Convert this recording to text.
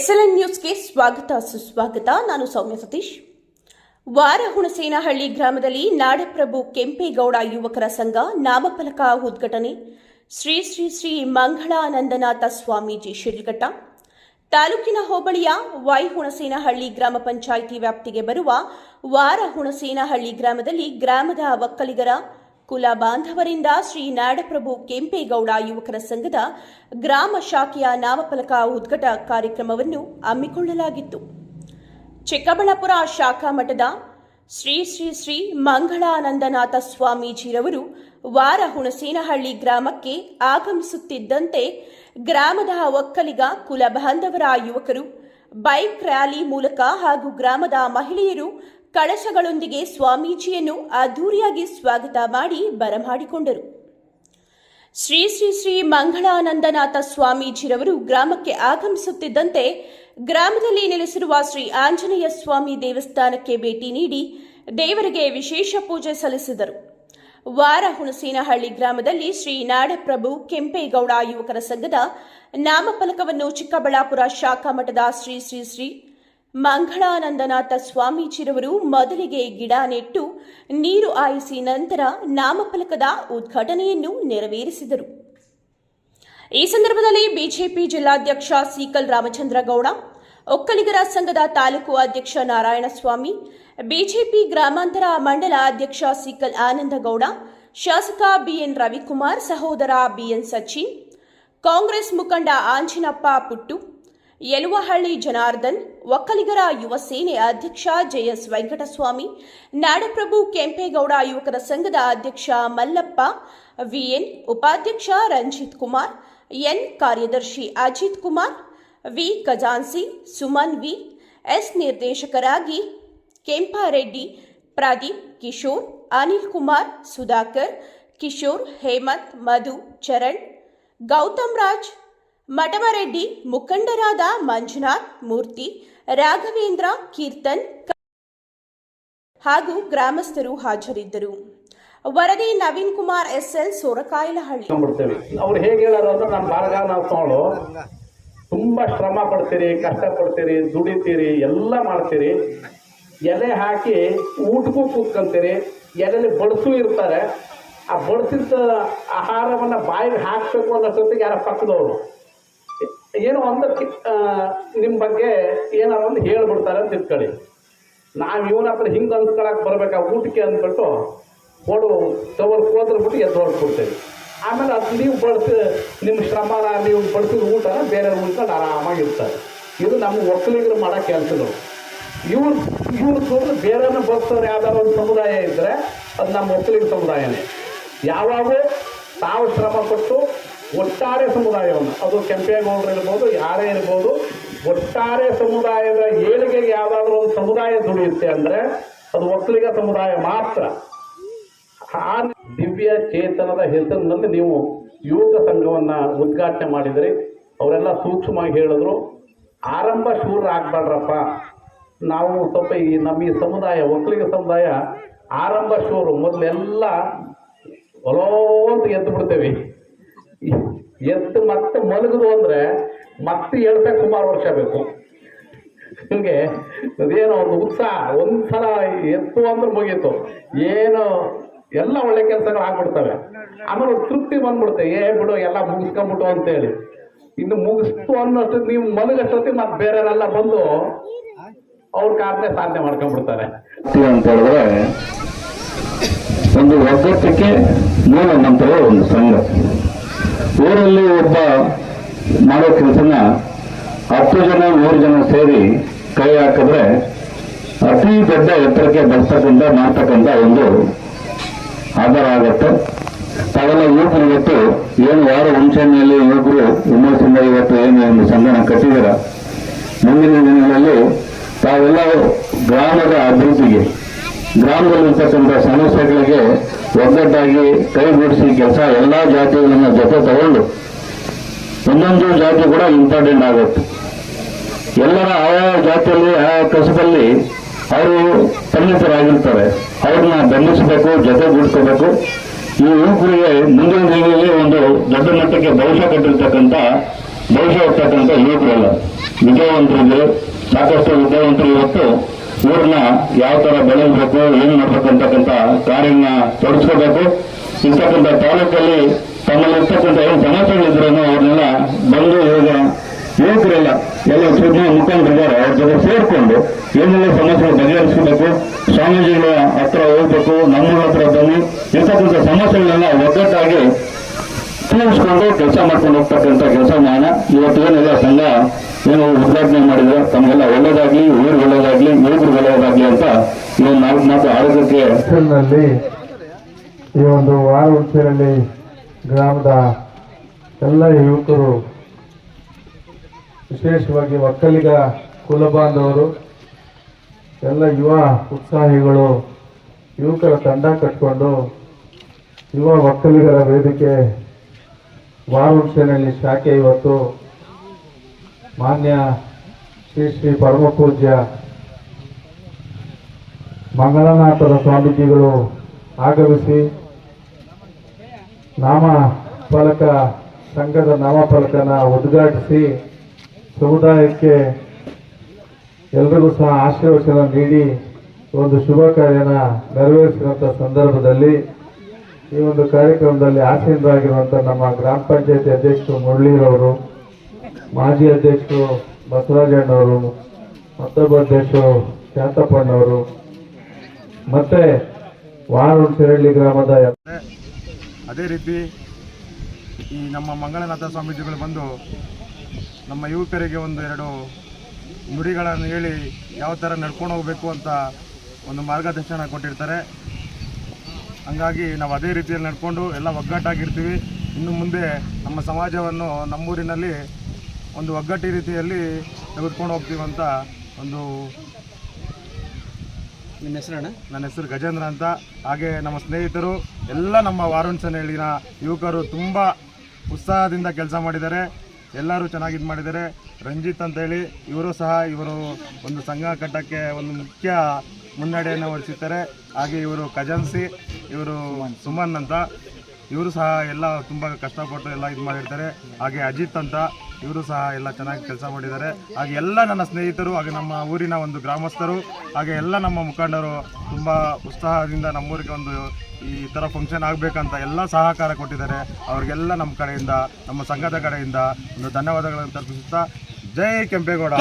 SLN ನ್ಯೂಸ್ಗೆ ಸ್ವಾಗತ, ಸುಸ್ವಾಗತ. ನಾನು ಸೌಮ್ಯ ಸತೀಶ್. ವಾರ ಹುಣಸೇನಹಳ್ಳಿ ಗ್ರಾಮದಲ್ಲಿ ನಾಡಪ್ರಭು ಕೆಂಪೇಗೌಡ ಯುವಕರ ಸಂಘ ನಾಮಫಲಕ ಉದ್ಘಾಟನೆ. ಶ್ರೀ ಶ್ರೀ ಶ್ರೀ ಮಂಗಳಾನಂದನಾಥ ಸ್ವಾಮೀಜಿ ಶಿಡ್ಲಘಟ್ಟ ತಾಲೂಕಿನ ಹೋಬಳಿಯ ವೈ ಹುಣಸೇನಹಳ್ಳಿ ಗ್ರಾಮ ಪಂಚಾಯಿತಿ ವ್ಯಾಪ್ತಿಗೆ ಬರುವ ವಾರ ಹುಣಸೇನಹಳ್ಳಿ ಗ್ರಾಮದಲ್ಲಿ ಗ್ರಾಮದ ಒಕ್ಕಲಿಗರ ಕುಲ ಬಾಂಧವರಿಂದ ಶ್ರೀ ನಾಡಪ್ರಭು ಕೆಂಪೇಗೌಡ ಯುವಕರ ಸಂಘದ ಗ್ರಾಮ ಶಾಖೆಯ ನಾಮಫಲಕ ಉದ್ಘಟ ಕಾರ್ಯಕ್ರಮವನ್ನು ಹಮ್ಮಿಕೊಳ್ಳಲಾಗಿತ್ತು. ಚಿಕ್ಕಬಳ್ಳಾಪುರ ಶಾಖಾ ಮಠದ ಶ್ರೀ ಶ್ರೀ ಶ್ರೀ ಮಂಗಳಾನಂದನಾಥ ಸ್ವಾಮೀಜಿರವರು ವಾರ ಹುಣಸೇನಹಳ್ಳಿ ಗ್ರಾಮಕ್ಕೆ ಆಗಮಿಸುತ್ತಿದ್ದಂತೆ ಗ್ರಾಮದ ಒಕ್ಕಲಿಗ ಕುಲ ಬಾಂಧವರ ಯುವಕರು ಬೈಕ್ ರ್ಯಾಲಿ ಮೂಲಕ ಹಾಗೂ ಗ್ರಾಮದ ಮಹಿಳೆಯರು ಕಳಶಗಳೊಂದಿಗೆ ಸ್ವಾಮೀಜಿಯನ್ನು ಅದ್ದೂರಿಯಾಗಿ ಸ್ವಾಗತ ಮಾಡಿ ಬರಮಾಡಿಕೊಂಡರು. ಶ್ರೀ ಶ್ರೀ ಶ್ರೀ ಮಂಗಳಾನಂದನಾಥ ಸ್ವಾಮೀಜಿರವರು ಗ್ರಾಮಕ್ಕೆ ಆಗಮಿಸುತ್ತಿದ್ದಂತೆ ಗ್ರಾಮದಲ್ಲಿ ನೆಲೆಸಿರುವ ಶ್ರೀ ಆಂಜನೇಯ ಸ್ವಾಮಿ ದೇವಸ್ಥಾನಕ್ಕೆ ಭೇಟಿ ನೀಡಿ ದೇವರಿಗೆ ವಿಶೇಷ ಪೂಜೆ ಸಲ್ಲಿಸಿದರು. ವಾರ ಹುಣಸೇನಹಳ್ಳಿ ಗ್ರಾಮದಲ್ಲಿ ಶ್ರೀ ನಾಡಪ್ರಭು ಕೆಂಪೇಗೌಡ ಯುವಕರ ಸಂಘದ ನಾಮಫಲಕವನ್ನು ಚಿಕ್ಕಬಳ್ಳಾಪುರ ಶಾಖಾ ಮಠದ ಶ್ರೀ ಶ್ರೀ ಶ್ರೀ ಮಂಗಳಾನಂದನಾಥ ಸ್ವಾಮೀಜಿರವರು ಮೊದಲಿಗೆ ಗಿಡ ನೆಟ್ಟು ನೀರು ಹಾಯಿಸಿ ನಂತರ ನಾಮಫಲಕದ ಉದ್ಘಾಟನೆಯನ್ನು ನೆರವೇರಿಸಿದರು. ಈ ಸಂದರ್ಭದಲ್ಲಿ ಬಿಜೆಪಿ ಜಿಲ್ಲಾಧ್ಯಕ್ಷ ಸೀಕಲ್ ರಾಮಚಂದ್ರಗೌಡ, ಒಕ್ಕಲಿಗರ ಸಂಘದ ತಾಲೂಕು ಅಧ್ಯಕ್ಷ ನಾರಾಯಣಸ್ವಾಮಿ, ಬಿಜೆಪಿ ಗ್ರಾಮಾಂತರ ಮಂಡಲ ಅಧ್ಯಕ್ಷ ಸೀಕಲ್ ಆನಂದಗೌಡ, ಶಾಸಕ ಬಿಎನ್ ರವಿಕುಮಾರ್, ಸಹೋದರ ಬಿಎನ್ ಸಚಿನ್, ಕಾಂಗ್ರೆಸ್ ಮುಖಂಡ ಆಂಜಿನಪ್ಪ ಪುಟ್ಟು ಯಲುವಹಳ್ಳಿ ಜನಾರ್ದನ್, ಒಕ್ಕಲಿಗರ ಯುವ ಸೇನೆ ಅಧ್ಯಕ್ಷ ಜೆಎಸ್ ವೆಂಕಟಸ್ವಾಮಿ, ನಾಡಪ್ರಭು ಕೆಂಪೇಗೌಡ ಯುವಕರ ಸಂಘದ ಅಧ್ಯಕ್ಷ ಮಲ್ಲಪ್ಪ, ವಿಎನ್ ಉಪಾಧ್ಯಕ್ಷ ರಂಜಿತ್ ಕುಮಾರ್, ಎನ್ ಕಾರ್ಯದರ್ಶಿ ಅಜಿತ್ ಕುಮಾರ್, ವಿ ಖಜಾನ್ಸಿ, ಸುಮನ್ ವಿ, ಎಸ್ ನಿರ್ದೇಶಕರಾಗಿ ಕೆಂಪಾರೆಡ್ಡಿ, ಪ್ರದೀಪ್, ಕಿಶೋರ್, ಅನಿಲ್ ಕುಮಾರ್, ಸುಧಾಕರ್, ಕಿಶೋರ್, ಹೇಮಂತ್, ಮಧು, ಚರಣ್, ಗೌತಮ್ ರಾಜ್ ಮಠಮರೆಡ್ಡಿ ಮುಖಂಡರಾದ ಮಂಜುನಾಥ್ ಮೂರ್ತಿ, ರಾಘವೇಂದ್ರ ಕೀರ್ತನ್ ಹಾಗೂ ಗ್ರಾಮಸ್ಥರು ಹಾಜರಿದ್ದರು. ವರದಿ ನವೀನ್ ಕುಮಾರ್ ಎಸ್ ಎಲ್ ಸೋರಕಾಯಿಲಹಳ್ಳಿ ಅವ್ರು ಹೇಗೆ ಹೇಳೋದು ತುಂಬಾ ಶ್ರಮ ಪಡ್ತೀರಿ, ಕಷ್ಟ ಪಡ್ತೀರಿ, ದುಡಿತೀರಿ, ಎಲ್ಲ ಮಾಡ್ತೀರಿ. ಎಲೆ ಹಾಕಿ ಊಟಕ್ಕೂ ಕೂತ್ಕೊಂತೀರಿ, ಎಲೆಲಿ ಬಡಿಸು ಇರ್ತಾರೆ. ಆ ಬಡಿಸಿದ ಆಹಾರವನ್ನ ಬಾಯಿಗೆ ಅನ್ನೋ ಸೊತ್ತಿಗೆ ಯಾರ ಪಕ್ಕದವರು. ಏನೋ ಒಂದು ನಿಮ್ಮ ಬಗ್ಗೆ ಏನಾರ ಒಂದು ಹೇಳ್ಬಿಡ್ತಾರೆ ಅಂತ ತಿಳ್ಕೊಳ್ಳಿ. ನಾವು ಇವನ ಹತ್ರ ಹಿಂಗೆ ಅನ್ಸ್ಕೊಳಕ್ ಬರಬೇಕಾ ಊಟಕ್ಕೆ ಅಂದ್ಬಿಟ್ಟು ಓಡು ತವರ್ ಕೋದ್ರಬಿಟ್ಟು ಎದ್ದು ಹೊಡ್ಕೊಡ್ತೇವೆ ಆಮೇಲೆ ಅದು ನೀವು ಬಳಸಿ ನಿಮ್ಮ ಶ್ರಮನ ನೀವು ಬಳಸಿದ ಊಟನ ಬೇರೆ ಉಳ್ಕೊಂಡು ಆರಾಮಾಗಿರ್ತಾರೆ ಇದು ನಮ್ಮ ಒಕ್ಕಲಿಗರು ಮಾಡೋ ಕೆಲಸಗಳು. ಇವ್ರು ಇವ್ರು ತೊಗೊಂಡು ಬೇರೆನ ಬದುಕೋರು ಯಾವ್ದಾರ ಒಂದು ಸಮುದಾಯ ಇದ್ದರೆ ಅದು ನಮ್ಮ ಒಕ್ಕಲಿಗ ಸಮುದಾಯನೇ. ಯಾವಾಗ ತಾವು ಶ್ರಮ ಪಟ್ಟು ಒಟ್ಟಾರೆ ಸಮುದಾಯವನ್ನು. ಅದು ಕೆಂಪೇಗೌಡರು ಇರ್ಬೋದು, ಯಾರೇ ಇರ್ಬೋದು, ಒಟ್ಟಾರೆ ಸಮುದಾಯದ ಏಳಿಗೆಗೆ ಯಾವುದಾದ್ರೂ ಒಂದು ಸಮುದಾಯ ದುಡಿಯುತ್ತೆ ಅಂದರೆ ಅದು ಒಕ್ಕಲಿಗ ಸಮುದಾಯ ಮಾತ್ರ. ಆ ದಿವ್ಯ ಚೇತನದ ಹೆಸರಿನಲ್ಲಿ ನೀವು ಯುವಕ ಸಂಘವನ್ನು ಉದ್ಘಾಟನೆ ಮಾಡಿದ್ರಿ. ಅವರೆಲ್ಲ ಸೂಕ್ಷ್ಮವಾಗಿ ಹೇಳಿದ್ರು. ಆರಂಭ ಶೂರ ಆಗ್ಬಾರ್ರಪ್ಪ ನಾವು ಸ್ವಲ್ಪ ಈ ನಮ್ಮ ಈ ಸಮುದಾಯ, ಒಕ್ಕಲಿಗ ಸಮುದಾಯ ಆರಂಭ ಶೂರು ಮೊದಲೆಲ್ಲ ಅಂತ ಎದ್ದು ಬಿಡ್ತೇವೆ. ಎದ್ದು ಮತ್ತೆ ಮಲಗುದು ಅಂದ್ರೆ ಮತ್ತೆ ಎಳ್ಸಕ್ಕೆ ಸುಮಾರು ವರ್ಷ ಬೇಕು. ಹಿಂಗೆ ಅದೇನೋ ಒಂದು ಉತ್ಸಾಹ, ಒಂದ್ಸಲ ಎತ್ತು ಅಂದ್ರೆ ಮುಗಿಯಿತು ಏನು ಎಲ್ಲ ಒಳ್ಳೆ ಕೆಲಸಗಳು ಆಗ್ಬಿಡ್ತವೆ. ಆಮೇಲೆ ಒಂದು ತೃಪ್ತಿ ಬಂದ್ಬಿಡುತ್ತೆ. ಏ ಬಿಡು, ಎಲ್ಲ ಮುಗಿಸ್ಕೊಂಬಿಟ್ಟು ಅಂತೇಳಿ. ಇನ್ನು ಮುಗಿಸ್ತು ಅನ್ನೋಷ್ಟು ನೀವು ಮಲಗಷ್ಟೊತ್ತಿಗೆ ಮತ್ತೆ ಬೇರೆಯವರೆಲ್ಲ ಬಂದು ಅವ್ರ ಕಾರ್ಯ ಸಾಧನೆ ಮಾಡ್ಕೊಂಡ್ಬಿಡ್ತಾರೆ. ಅಂತ ಹೇಳಿದ್ರೆ ಒಂದು ಒಗ್ಗಟ್ಟಕ್ಕೆ ಮೂಲ ಮಂತ್ರ ಒಂದು ಸಂಘ. ಊರಲ್ಲಿ ಒಬ್ಬ ಮಾಡೋ ಕೆಲಸನ ಹತ್ತು ಜನ, ನೂರು ಜನ ಸೇರಿ ಕೈ ಹಾಕಿದ್ರೆ ಅತಿ ದೊಡ್ಡ ಎತ್ತರಕ್ಕೆ ಬರ್ತಕ್ಕಂಥ ಮಾಡ್ತಕ್ಕಂಥ ಒಂದು ಆಧಾರ ಆಗುತ್ತೆ. ತಾವೆಲ್ಲ ಯುವಕರು ಇವತ್ತು ಏನು ಯಾರು ಹುಣಸೆಹಣ್ಣಿಯಲ್ಲಿ ಯುವಕರು ಹುಮ್ಮಸ್ಸಿಂದ ಇವತ್ತು ಏನು ಒಂದು ಸಂಘನ ಕಟ್ಟಿದ್ದೀರ? ಮುಂದಿನ ದಿನಗಳಲ್ಲಿ ತಾವೆಲ್ಲ ಗ್ರಾಮದ ಅಭಿವೃದ್ಧಿಗೆ, ಗ್ರಾಮದಲ್ಲಿರ್ತಕ್ಕಂಥ ಸಮಸ್ಯೆಗಳಿಗೆ ಒಗ್ಗಟ್ಟಾಗಿ ಕೈಗೂಡಿಸಿ ಕೆಲಸ ಎಲ್ಲ ಜಾತಿಗಳನ್ನ ಜೊತೆ ತಗೊಂಡು ಒಂದೊಂದು ಜಾತಿ ಕೂಡ ಇಂಪಾರ್ಟೆಂಟ್ ಆಗುತ್ತೆ. ಎಲ್ಲರ ಆಯಾ ಜಾತಿಯಲ್ಲಿ ಆಯಾ ಕಸಬಲ್ಲಿ ಅವರು ಪರಿಣಿತರಾಗಿರ್ತಾರೆ. ಅವ್ರನ್ನ ಬೆಂಬಲಿಸಬೇಕು ಗುಡ್ಕೋಬೇಕು ಈ ಯುವಕರಿಗೆ ಮುಂದಿನ ದಿನಗಳಲ್ಲಿ ಒಂದು ದೊಡ್ಡ ಮಟ್ಟಕ್ಕೆ ಭವಿಷ್ಯ ಕಟ್ಟಿರ್ತಕ್ಕಂಥ, ಭವಿಷ್ಯ ಇರ್ತಕ್ಕಂಥ ಯುವಕರಲ್ಲ. ವಿದ್ಯಾವಂತರಿದ್ರು ಸಾಕಷ್ಟು ವಿದ್ಯಾವಂತರು ಇವತ್ತು ಊರನ್ನ ಯಾವ ತರ ಬೆಳೆಯಬೇಕು ಏನು ಮಾಡಬೇಕು ಅಂತಕ್ಕಂಥ ಕಾರ್ಯನ ತೊಡಗಿಸ್ಕೋಬೇಕು ಇಂತಕ್ಕಂಥ ತಾಲೂಕಲ್ಲಿ ತಮ್ಮಲ್ಲಿ ಇರ್ತಕ್ಕಂಥ ಏನು ಸಮಸ್ಯೆಗಳಿದ್ರು ಅವ್ರನ್ನೆಲ್ಲ ಬಂದು ಇವಾಗ ಯುವಕರೆಲ್ಲ ಎಲ್ಲ ಸುದ್ದಿ ಮುಖಂಡರಿದ್ದಾರೆ, ಅವ್ರ ಜೊತೆ ಸೇರ್ಕೊಂಡು ಏನೆಲ್ಲ ಸಮಸ್ಯೆ ಬಗೆಹರಿಸಬೇಕು ಸ್ವಾಮೀಜಿಗಳ ಹತ್ರ ಹೋಗ್ಬೇಕು, ನಮ್ಮೂರ ಹತ್ರ ಬನ್ನಿ ಇರ್ತಕ್ಕಂಥ ಸಮಸ್ಯೆಗಳನ್ನ ಒಗ್ಗಟ್ಟಾಗಿ ತಿಳಿಸ್ಕೊಂಡು ಕೆಲಸ ಮಾಡ್ಕೊಂಡು ಹೋಗ್ತಕ್ಕಂಥ ಕೆಲಸ ಮಾಡೋಣ. ಇವತ್ತು ಏನೆಲ್ಲ ಸಂಘ ಏನು ಉದ್ಘಾಟನೆ ಮಾಡಿದ್ರು, ತಮಗೆಲ್ಲ ಒಳ್ಳೇದಾಗ್ಲಿ ಒಳ್ಳೇದಾಗ್ಲಿ ಒಳ್ಳೇದಾಗ್ಲಿ ಅಂತ ಈ ಒಂದು ವಾರ ಹುಟ್ಟಿನಲ್ಲಿ ಗ್ರಾಮದ ಎಲ್ಲ ಯುವಕರು, ವಿಶೇಷವಾಗಿ ಒಕ್ಕಲಿಗ ಕುಲಬಾಂಧವರು ಎಲ್ಲ ಯುವ ಉತ್ಸಾಹಿಗಳು, ಯುವಕರ ತಂಡ ಕಟ್ಕೊಂಡು ಯುವ ಒಕ್ಕಲಿಗರ ವೇದಿಕೆ ವಾರುಣ್ಸೇನಲ್ಲಿ ಶಾಖೆ ಇವತ್ತು ಮಾನ್ಯ ಶ್ರೀ ಶ್ರೀ ಪರಮ ಪೂಜ್ಯ ಮಂಗಳನಾಥರ ಸ್ವಾಮೀಜಿಗಳು ಆಗಮಿಸಿ ನಾಮ ಫಲಕ ಸಂಘದ ನಾಮಫಲಕನ ಉದ್ಘಾಟಿಸಿ ಸಮುದಾಯಕ್ಕೆ ಎಲ್ರಿಗೂ ಸಹ ಆಶೀರ್ವಚನ ನೀಡಿ ಒಂದು ಶುಭ ಕಾರ್ಯನ ನೆರವೇರಿಸಿದಂಥ ಸಂದರ್ಭದಲ್ಲಿ ಈ ಒಂದು ಕಾರ್ಯಕ್ರಮದಲ್ಲಿ ಆಸೀನರಾಗಿರುವಂಥ ನಮ್ಮ ಗ್ರಾಮ ಪಂಚಾಯತಿ ಅಧ್ಯಕ್ಷರು ಮುರಳೀರವರು ಮಾಜಿ ಅಧ್ಯಕ್ಷರು ಬಸವರಾಜಣ್ಣವರು, ಮತ್ತೊಬ್ಬ ಅಧ್ಯಕ್ಷರು ಶಾಂತಪ್ಪಣ್ಣವರು ಮತ್ತೆ ವಾರುಣ್ ಗ್ರಾಮದ ಅದೇ ರೀತಿ ಈ ನಮ್ಮ ಮಂಗಳನಾಥ ಸ್ವಾಮೀಜಿಗಳು ಬಂದು ನಮ್ಮ ಯುವಕರಿಗೆ ಒಂದು ಎರಡು ನುಡಿಗಳನ್ನು ಹೇಳಿ ಯಾವ ಥರ ನಡ್ಕೊಂಡು ಹೋಗಬೇಕು ಅಂತ ಒಂದು ಮಾರ್ಗದರ್ಶನ ಕೊಟ್ಟಿರ್ತಾರೆ. ಹಂಗಾಗಿ ನಾವು ಅದೇ ರೀತಿಯಲ್ಲಿ ನಡ್ಕೊಂಡು ಎಲ್ಲ ಒಗ್ಗಟ್ಟಾಗಿರ್ತೀವಿ. ಇನ್ನು ಮುಂದೆ ನಮ್ಮ ಸಮಾಜವನ್ನು ನಮ್ಮೂರಿನಲ್ಲಿ ಒಂದು ಒಗ್ಗಟ್ಟಿ ರೀತಿಯಲ್ಲಿ ತೆಗೆದುಕೊಂಡು ಹೋಗ್ತೀವಂತ ಒಂದು ನಿಮ್ಮ ಹೆಸರಣ್ಣ? ನನ್ನ ಹೆಸರು ಗಜೇಂದ್ರ ಅಂತ. ಹಾಗೆ ನಮ್ಮ ಸ್ನೇಹಿತರು, ಎಲ್ಲ ನಮ್ಮ ವಾರುಣ್ ಹೇಳಿನ ಯುವಕರು ತುಂಬ ಉತ್ಸಾಹದಿಂದ ಕೆಲಸ ಮಾಡಿದ್ದಾರೆ. ಎಲ್ಲರೂ ಚೆನ್ನಾಗಿ ಇದು ಮಾಡಿದ್ದಾರೆ. ರಂಜಿತ್ ಅಂತೇಳಿ, ಇವರು ಸಹ ಇವರು ಒಂದು ಸಂಘ ಕಟ್ಟಕ್ಕೆ ಒಂದು ಮುಖ್ಯ ಮುನ್ನಡೆಯನ್ನು ವಹಿಸಿದ್ದಾರೆ ಹಾಗೆ ಇವರು ಖಜಾನ್ಸಿ ಇವರು ಸುಮನ್ ಅಂತ. ಇವರು ಸಹ ಎಲ್ಲ ತುಂಬ ಕಷ್ಟಪಟ್ಟು ಎಲ್ಲ ಇದು ಮಾಡಿರ್ತಾರೆ. ಹಾಗೆ ಅಜಿತ್ ಅಂತ ಇವರು ಸಹ ಎಲ್ಲ ಚೆನ್ನಾಗಿ ಕೆಲಸ ಮಾಡಿದ್ದಾರೆ. ಹಾಗೆ ಎಲ್ಲ ನನ್ನ ಸ್ನೇಹಿತರು ಹಾಗೆ ನಮ್ಮ ಊರಿನ ಒಂದು ಗ್ರಾಮಸ್ಥರು ಹಾಗೆ ಎಲ್ಲ ನಮ್ಮ ಮುಖಂಡರು ತುಂಬ ಉತ್ಸಾಹದಿಂದ ನಮ್ಮೂರಿಗೆ ಒಂದು ಈ ಥರ ಫಂಕ್ಷನ್ ಆಗಬೇಕಂತ ಎಲ್ಲ ಸಹಕಾರ ಕೊಟ್ಟಿದ್ದಾರೆ. ಅವ್ರಿಗೆಲ್ಲ ನಮ್ಮ ಕಡೆಯಿಂದ ನಮ್ಮ ಸಂಘದ ಕಡೆಯಿಂದ ಒಂದು ಧನ್ಯವಾದಗಳನ್ನು ತಲುಪಿಸುತ್ತಾ ಜೈ ಕೆಂಪೇಗೌಡ.